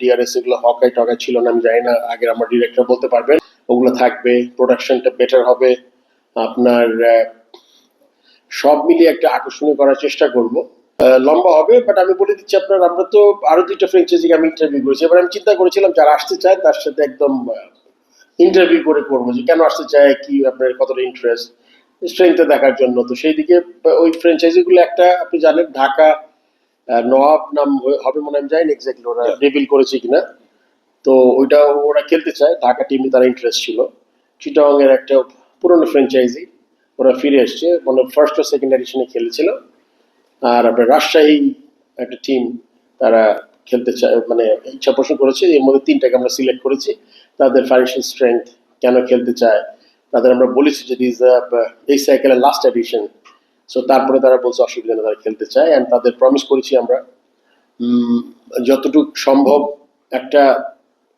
DRS এগুলো হকাই টকাই ছিল না, আমি জানি না আগের আমার ডিরেক্টর বলতে পারবেন। ওগুলো থাকবে প্রোডাকশনটা বেটার হবে। আপনার সব মিলিয়ে একটা আকর্ষণীয় করার চেষ্টা করব। লম্বা হবে বাট আমি বলে দিচ্ছি আপনার, আমরা তো আরও দুইটা ফ্রেঞ্চাইজি আমি ইন্টারভিউ করেছি। এবার আমি চিন্তা করেছিলাম যারা আসতে চায়, তার সাথে একদম ইন্টারভিউ করে করব যে কেন আসতে চায়, কি আপনার কতটা ইন্টারেস্ট স্ট্রেংথে দেখার জন্য। তো সেই দিকে ওই ফ্র্যাঞ্চাইজিগুলো একটা, আপনি জানেন, ঢাকা নবাব নাম হবে মনে হয় আমি জানি এক্স্যাক্টলি ওরা রিভিল করেছে কিনা। তো ওইটা ওরা খেলতে চায় ঢাকা টিমে তারা ইন্টারেস্ট ছিল। চিটাং এর একটা পুরনো ফ্র্যাঞ্চাইজি ওরা ফিরে এসছে মানে ফার্স্ট ও সেকেন্ড এডিশনে খেলেছিল। আর আপনার রাজশাহী একটা টিম তারা খেলতে চায় মানে ইচ্ছা পোষণ করেছে এর মধ্যে তিনটাকে আমরা সিলেক্ট করেছি। তাদের ফাইন্যান্সিয়াল স্ট্রেংথ কেন খেলতে চায় তাদের আমরা বলেছি যে দিস এই সাইকেলের লাস্ট এডিশন সো তারপরে তারা বলছে অসুবিধা নেই, তারা খেলতে চায়। অ্যান্ড তাদের প্রমিস করেছি আমরা যতটুকু সম্ভব একটা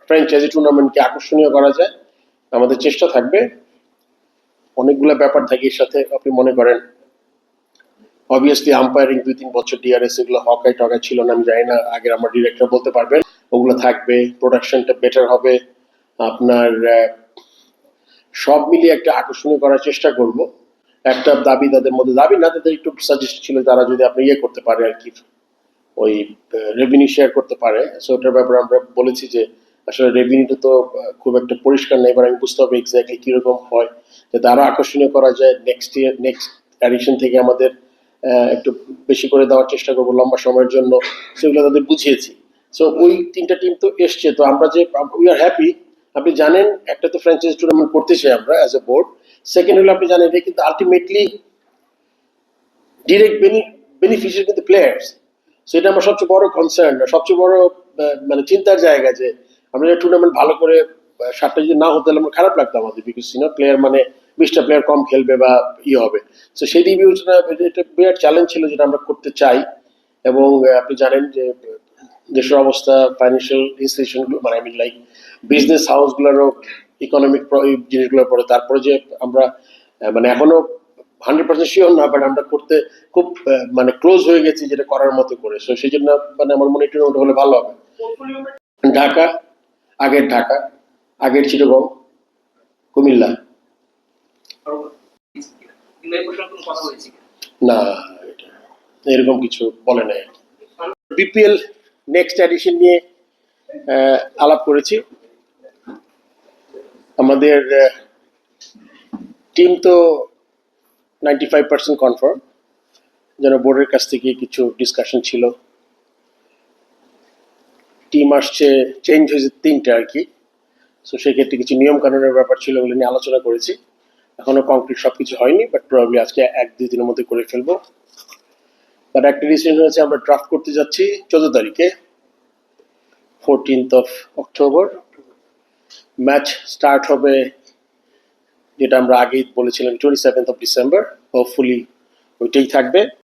ফ্র্যাঞ্চাইজি টুর্নামেন্টকে আকর্ষণীয় করা যায়। আমাদের চেষ্টা থাকবে। অনেকগুলো ব্যাপার থাকে এর সাথে, আপনি মনে করেন। অবভিয়াসলি আম্পায়ারিং দুই তিন বছর ডিআরএস এগুলো হকাই টকাই ছিল না, আমি জানি না আগের আমার ডিরেক্টর বলতে পারবেন। ওগুলো থাকবে প্রোডাকশনটা বেটার হবে। আপনার সব মিলিয়ে একটা আকর্ষণীয় করার চেষ্টা করব। একটা দাবি তাদের মধ্যে, দাবি না, তাদের একটু সাজেস্ট ছিল তারা যদি আপনি ইয়ে করতে পারে আর কি, ওই রেভিনিউ শেয়ার করতে পারে। ওটার ব্যাপারে আমরা বলেছি যে আসলে রেভিনিউটা তো খুব একটা পরিষ্কার নেই এবার আমি বুঝতে হবে এক্স্যাক্টলি কীরকম হয়। যাতে আরও আকর্ষণীয় করা যায় নেক্সট ইয়ার নেক্সট এডিশন থেকে আমাদের একটু বেশি করে দেওয়ার চেষ্টা করব লম্বা সময়ের জন্য। সেগুলো তাদের বুঝিয়েছি। সো ওই তিনটা টিম তো এসছে। তো আমরা যে উই আর হ্যাপি আপনি জানেন, একটা তো ফ্র্যাঞ্চাইজি টুর্নামেন্ট করতে চাই আমরা অ্যাজ এ বোর্ড সেকেন্ড হলো আপনি জানেন কিন্তু আলটিমেটলি ডিরেক্ট বেনিফিশিয়ারি কিন্তু প্লেয়ার্স সেটা আমার সবচেয়ে বড় কনসার্ন সবচেয়ে বড় মানে চিন্তার জায়গা যে আমরা টুর্নামেন্ট ভালো করে সাতটা যদি না হতে আমার খারাপ লাগতো আমাদের বিকজ ইউনো প্লেয়ার মানে বিশটা প্লেয়ার কম খেলবে বা ইয়ে হবে। তো সেই দিক বিবেচনা এটা বিরাট চ্যালেঞ্জ ছিল যেটা আমরা করতে চাই। এবং আপনি জানেন যে দেশের অবস্থা ফাইন্যান্সিয়াল ইনস্টিটিউশনগুলো মানে আমি লাইক বিজনেস হাউসগুলোরও ইকোনমিক জিনিসগুলোর পরে। তারপরে যে আমরা মানে এখনও হান্ড্রেড পার্সেন্ট শিওর না বাট আমরা করতে খুব মানে ক্লোজ হয়ে গেছি যেটা করার মতো করে। সো সেই জন্য মানে আমার মনে টুর্নামেন্ট হলে ভালো হবে। ঢাকা, আগের ঢাকা, আগের চিটগং, কুমিল্লা? না এরকম কিছু বলে নাই। বিপিএল নেক্সট এডিশন নিয়ে আলাপ করেছি। আমাদের টিম তো নাইনটি ফাইভ পার্সেন্ট কনফার্ম যেন বোর্ডের কাছ থেকে কিছু ডিসকাশন ছিল। টিম আসছে চেঞ্জ হয়েছে তিনটে আর কি। সো সেক্ষেত্রে কিছু নিয়ম কানুনের ব্যাপার ছিল ওগুলো নিয়ে আলোচনা করেছি। এখনও কংক্রিট সব কিছু হয়নি বাট প্রবাবলি আজকে এক দুই দিনের মধ্যে করে ফেলব। বাট একটা ডিসিশন হয়েছে, আমরা ড্রাফট করতে যাচ্ছি চোদ্দ তারিখে fourteenth of October match start হবে যেটা আমরা আগেই বলেছিলাম twenty seventh of December hopefully ওইটাই থাকবে।